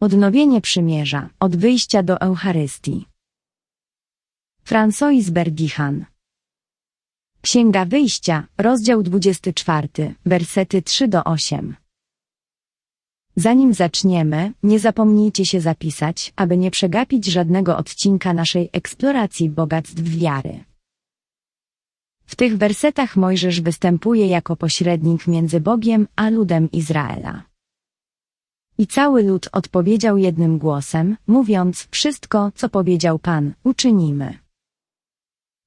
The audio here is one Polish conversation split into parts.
Odnowienie przymierza, od wyjścia do Eucharystii. François Bergichan Księga Wyjścia, rozdział 24, wersety 3 do 8. Zanim zaczniemy, nie zapomnijcie się zapisać, aby nie przegapić żadnego odcinka naszej eksploracji bogactw wiary. W tych wersetach Mojżesz występuje jako pośrednik między Bogiem a ludem Izraela. I cały lud odpowiedział jednym głosem, mówiąc, wszystko, co powiedział Pan, uczynimy.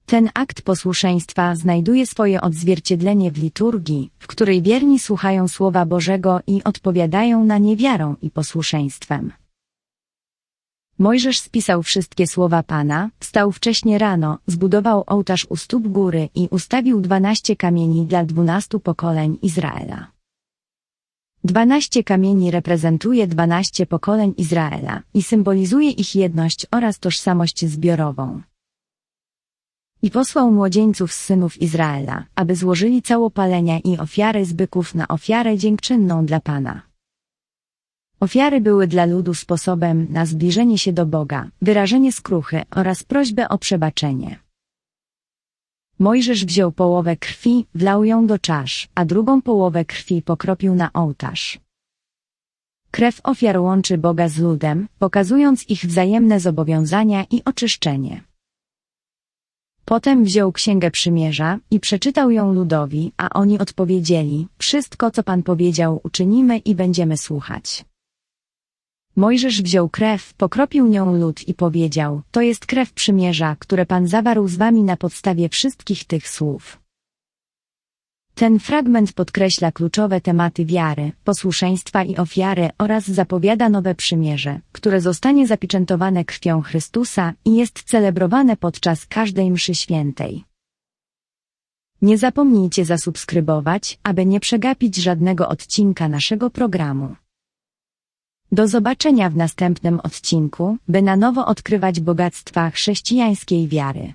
Ten akt posłuszeństwa znajduje swoje odzwierciedlenie w liturgii, w której wierni słuchają Słowa Bożego i odpowiadają na nie wiarą i posłuszeństwem. Mojżesz spisał wszystkie słowa Pana, wstał wcześnie rano, zbudował ołtarz u stóp góry i ustawił dwanaście kamieni dla dwunastu pokoleń Izraela. Dwanaście kamieni reprezentuje dwanaście pokoleń Izraela i symbolizuje ich jedność oraz tożsamość zbiorową. I posłał młodzieńców z synów Izraela, aby złożyli całopalenia i ofiary z byków na ofiarę dziękczynną dla Pana. Ofiary były dla ludu sposobem na zbliżenie się do Boga, wyrażenie skruchy oraz prośbę o przebaczenie. Mojżesz wziął połowę krwi, wlał ją do czasz, a drugą połowę krwi pokropił na ołtarz. Krew ofiar łączy Boga z ludem, pokazując ich wzajemne zobowiązania i oczyszczenie. Potem wziął Księgę Przymierza i przeczytał ją ludowi, a oni odpowiedzieli, wszystko co Pan powiedział uczynimy i będziemy słuchać. Mojżesz wziął krew, pokropił nią lud i powiedział, to jest krew przymierza, które Pan zawarł z wami na podstawie wszystkich tych słów. Ten fragment podkreśla kluczowe tematy wiary, posłuszeństwa i ofiary oraz zapowiada nowe przymierze, które zostanie zapieczętowane krwią Chrystusa i jest celebrowane podczas każdej mszy świętej. Nie zapomnijcie zasubskrybować, aby nie przegapić żadnego odcinka naszego programu. Do zobaczenia w następnym odcinku, by na nowo odkrywać bogactwa chrześcijańskiej wiary.